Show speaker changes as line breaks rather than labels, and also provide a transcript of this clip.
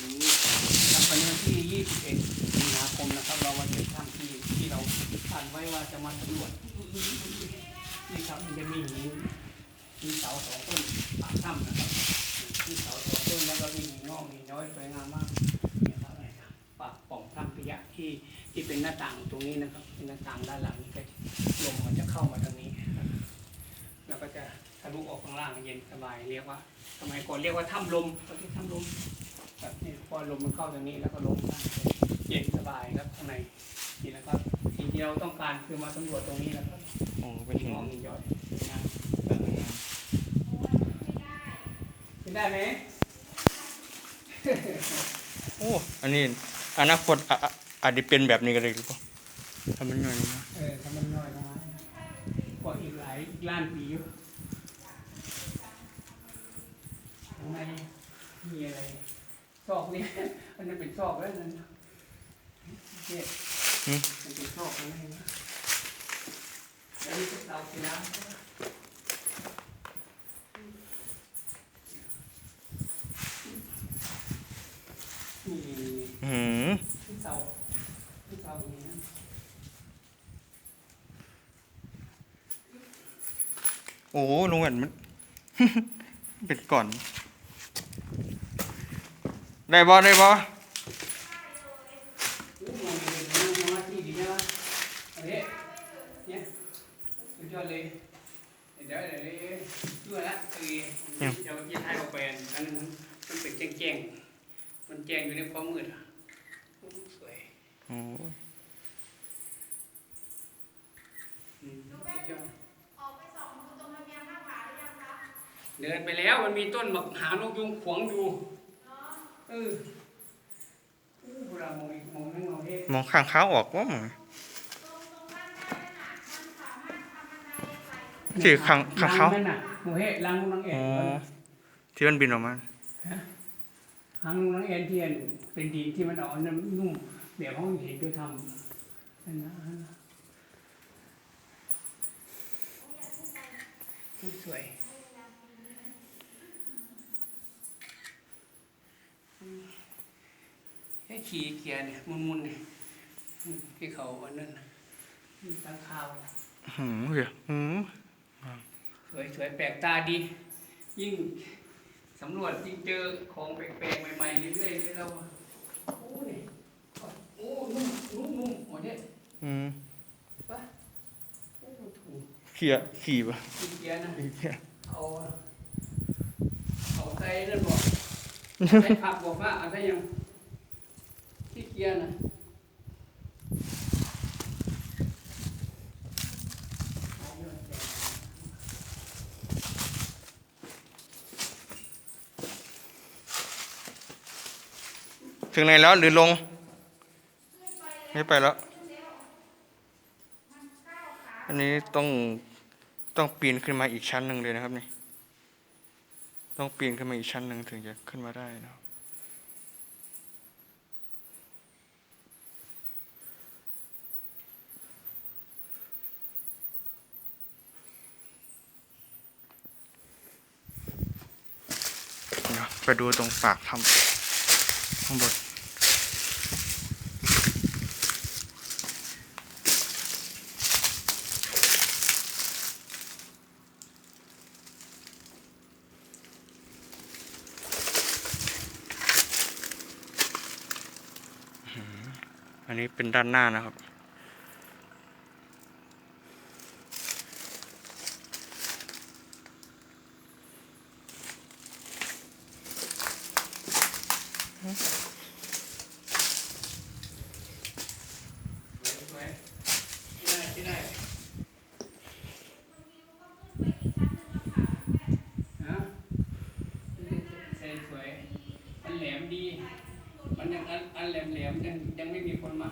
ถึงครับวันที่ 21สิงหาคมนะครับ เราวันเดินทางที่ที่เราผ่านไว้ว่าจะมาสำรวจนี่ครับมันจะมีหินมีเสาสองต้นปากถ้ำนะครับมีเสาสองต้นแล้วก็มีหินงอกหินย้อยสวยงามมากนี่ครับเนี่ยครับปากป่องถ้ำพิยะที่ที่เป็นหน้าต่างตรงนี้นะครับ เป็นหน้าต่างด้านหลังนี่ก็ลมมันจะเข้ามาทางนี้นะครับแล้วก็จะทะลุออกข้างล่างเย็นสบายเรียกว่าสมัยก่อนเรียกว่าถ้ำลมก็ที่ถ้ำลม แบบนี้พอลมมันเข้าตรงนี้แล้วก็ลมข้างเย็นสบายครับข้างในนี่นะครับสิ่งที่เราต้องการคือมาสำรวจตรงนี้นะครับ
โอ้เป็น
หิน
หิน
งอกหินย้อยนะขึ้นได้ไหม
โอ้อันนี้อนาคตอาจจะเป็นแบบนี้ก็ได้หรือเปล่าทำมันน่อยนะ
เออถ้ามันน้อยนะก็อีกหลายอีกล้านปีอยู่ข้างในมีอะไร อกนี่มันจะเป็นซอกแล้วนั่นเนี่ย
อืม
มันเป็นซอกข้างในนะแล้วนี่เป็นเตาสีน้ำนี่
อืม
ที่เตาที่เตาตรงนี้นะ
โอ้ลุงเห็นมัน เป็นก่อน ได้บ่ได้บ่
เนี่ยสุดยอดเลยเดี๋ยวเดี๋ยวเดี๋ยวด้วยละเออเดี๋ยวจะถ่ายออกไปอันนึงมันเป็นแจ้งๆมันแจ้งอยู่ในความมืดอะสวย
โอ้
อืมสุดยอดเดินไปแล้วมันมีต้นหมะหานกยุงขวางอยู่ มองอีกมองนั่งมองเอ๊ะ
มองข้างเขาออกว่ามึงที่ข้างข้างเขา
ลันั่นน่ะหมูเฮะลังนางเอ็
อ๋
น
อที่มันบินออกมา
หังนางเอ็นเทียนเป็นดินที่มันเออกน้ำนุ่มแบบห้องเห็นด้วยทำนั่นนะนั่นนะสวยไอ้ ขี่เกียร์เนี่ยมุนๆเนี่ยอืมที่เขาอันนั้นน่ะมีตาขาว
หืมเหี้ยหืม
สวยสวยแปลกตาดี ยิ่งสำรวจยิ่งเจอของแปลกๆใหม่ๆเรื่อยๆเลยเราอะโอ้ยโอ้นุ่มนุ่มนุ่มหัวเนี่ย
อืม
โอ้ถูก
ขี่อะขี่ปะ
ขี้เกียจนะ
ขี่อะ
เอาเอาใจนั่นบอกไอ้ผักบอกว่าเอาใจยังขี้เกียจนะ
ถึงไหนแล้วหรือลง ไม่ไปแล้ว อันนี้ต้องต้องปีนขึ้นมาอีกชั้นหนึ่งเลยนะครับนี่ ต้องปีนขึ้นมาอีกชั้นหนึ่งถึงจะขึ้นมาได้นะครับ ไปดูตรงปากถ้ำข้างบนอันนี้เป็นด้านหน้านะครับ
สวยๆที่ได้ที่ได้ฮะใส่สวยอันแหลม ดี มันยังอันอันแหลมแหลมๆยังยังไม่มีคนมาหา